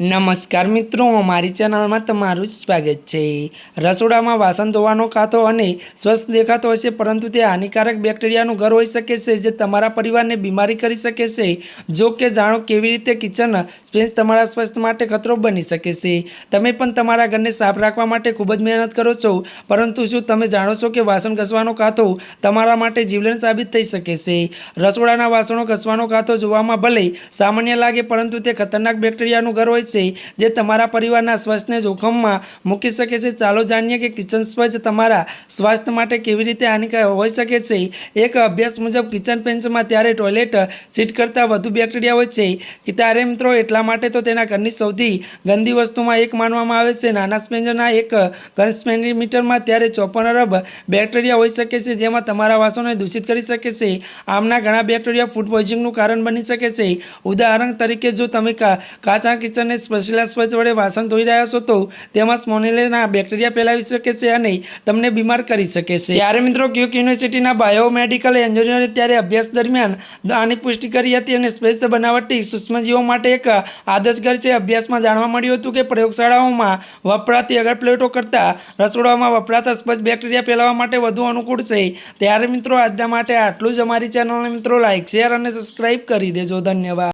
નમસ્કાર મિત્રો અમારી ચેનલમાં તમારું સ્વાગત છે. રસોડામાં વાસણ ધોવાનો ખાતો અને સ્વસ્થ દેખાતો હશે પરંતુ તે હાનિકારક બેક્ટેરિયાનું ઘર હોઈ શકે છે, જે તમારા પરિવારને બીમારી કરી શકે છે. જો કે જાણો કેવી રીતે કિચન સ્પેસ તમારા સ્વાસ્થ્ય માટે ખતરો બની શકે છે. તમે પણ તમારા ઘરને સાફ રાખવા માટે ખૂબ જ મહેનત કરો છો, પરંતુ શું તમે જાણો છો કે વાસણ ઘસવાનો ખાતો તમારા માટે જીવલેણ સાબિત થઈ શકે છે? રસોડાના વાસણો ઘસવાનો ખાતો જોવામાં ભલે સામાન્ય લાગે, પરંતુ તે ખતરનાક બેક્ટેરિયાનું ઘર હોય છે. જે તમારા પરિવારના સ્વાસ્થ્યને જોખમમાં મૂકી શકે છે. ચાલો જાણીએ કે કિચન સ્પંચ તમારા સ્વાસ્થ્ય માટે કેવી રીતે હાનિકારક હોઈ શકે છે. એક અભ્યાસ મુજબ કિચન પેન્સમાં ત્યારે ટોયલેટ સીટ કરતાં વધુ બેક્ટેરિયા હોય છે. કે ત્યારે મિત્રો એટલા માટે તો તેના ઘરની સૌથી ગંદી વસ્તુમાં એક માનવામાં આવે છે. નાના સ્પેન્જરના એક ઘન સ્પેન્ટીમીટરમાં ત્યારે ચોપન અરબ બેક્ટેરિયા હોઈ શકે છે, જેમાં તમારા વાસણોને દૂષિત કરી શકે છે. આમના ઘણા બેક્ટેરિયા ફૂડ પોઈઝનિંગનું કારણ બની શકે છે. ઉદાહરણ તરીકે જો તમે કાચા કિચનને સ્પેશિયલ સ્પંજ વડે વાસણ ધોઈ રહ્યા છો તો તેમાં સ્મોનેલેના બેક્ટેરિયા ફેલાવી શકે છે અને તમને બીમાર કરી શકે છે. ત્યારે મિત્રો ક્યુક યુનિવર્સિટીના બાયોમેડિકલ એન્જિનિયરે ત્યારે અભ્યાસ દરમિયાન આની પુષ્ટિ કરી હતી અને સ્પેસ બનાવટી સૂક્ષ્મજીવો માટે એક આદર્શ ઘર છે. અભ્યાસમાં જાણવા મળ્યું હતું કે પ્રયોગશાળાઓમાં વપરાતી અગર પ્લેટો કરતાં રસોડામાં વપરાતા સ્પંજ બેક્ટેરિયા ફેલાવવા માટે વધુ અનુકૂળ છે. ત્યારે મિત્રો આજના માટે આટલું જ. અમારી ચેનલને મિત્રો લાઇક શેર અને સબસ્ક્રાઇબ કરી દેજો. ધન્યવાદ.